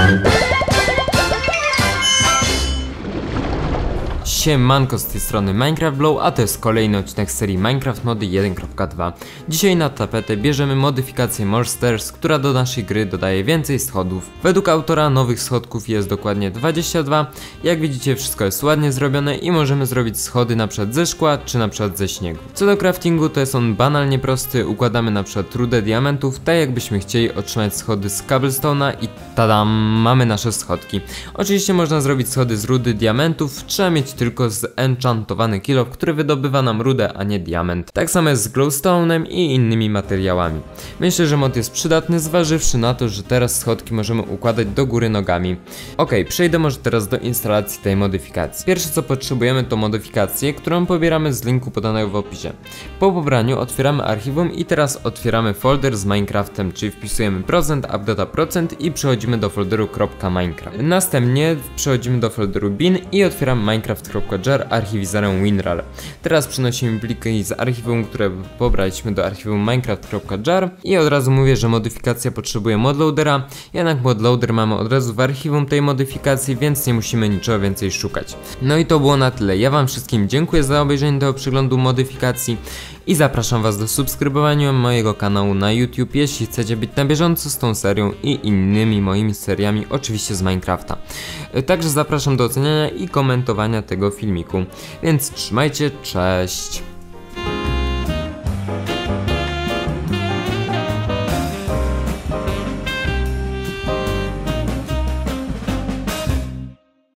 Thank Siemanko z tej strony Minecraft Blow, a to jest kolejny odcinek serii Minecraft Mody 1.2. Dzisiaj na tapetę bierzemy modyfikację Monsters, która do naszej gry dodaje więcej schodów. Według autora nowych schodków jest dokładnie 22. Jak widzicie wszystko jest ładnie zrobione i możemy zrobić schody na przykład ze szkła, czy na przykład ze śniegu. Co do craftingu to jest on banalnie prosty, układamy na przykład diamentów, tak jakbyśmy chcieli otrzymać schody z cobblestone'a i tadam, mamy nasze schodki. Oczywiście można zrobić schody z rudy diamentów, trzeba mieć tylko zenchantowany kilo, który wydobywa nam rudę, a nie diament. Tak samo jest z glowstone'em i innymi materiałami. Myślę, że mod jest przydatny, zważywszy na to, że teraz schodki możemy układać do góry nogami. Ok, przejdę może teraz do instalacji tej modyfikacji. Pierwsze co potrzebujemy to modyfikację, którą pobieramy z linku podanego w opisie. Po pobraniu otwieramy archiwum i teraz otwieramy folder z Minecraftem, czyli wpisujemy procent, updata procent i przechodzimy do folderu .minecraft. Następnie przechodzimy do folderu bin i otwieramy minecraft.jar archiwizerem WinRAR. Teraz przenosimy pliki z archiwum, które pobraliśmy do archiwum minecraft.jar i od razu mówię, że modyfikacja potrzebuje modloadera, jednak modloader mamy od razu w archiwum tej modyfikacji, więc nie musimy niczego więcej szukać. No i to było na tyle. Ja wam wszystkim dziękuję za obejrzenie tego przeglądu modyfikacji i zapraszam was do subskrybowania mojego kanału na YouTube, jeśli chcecie być na bieżąco z tą serią i innymi moimi seriami, oczywiście z Minecrafta. Także zapraszam do oceniania i komentowania tego filmiku. Więc trzymajcie, cześć!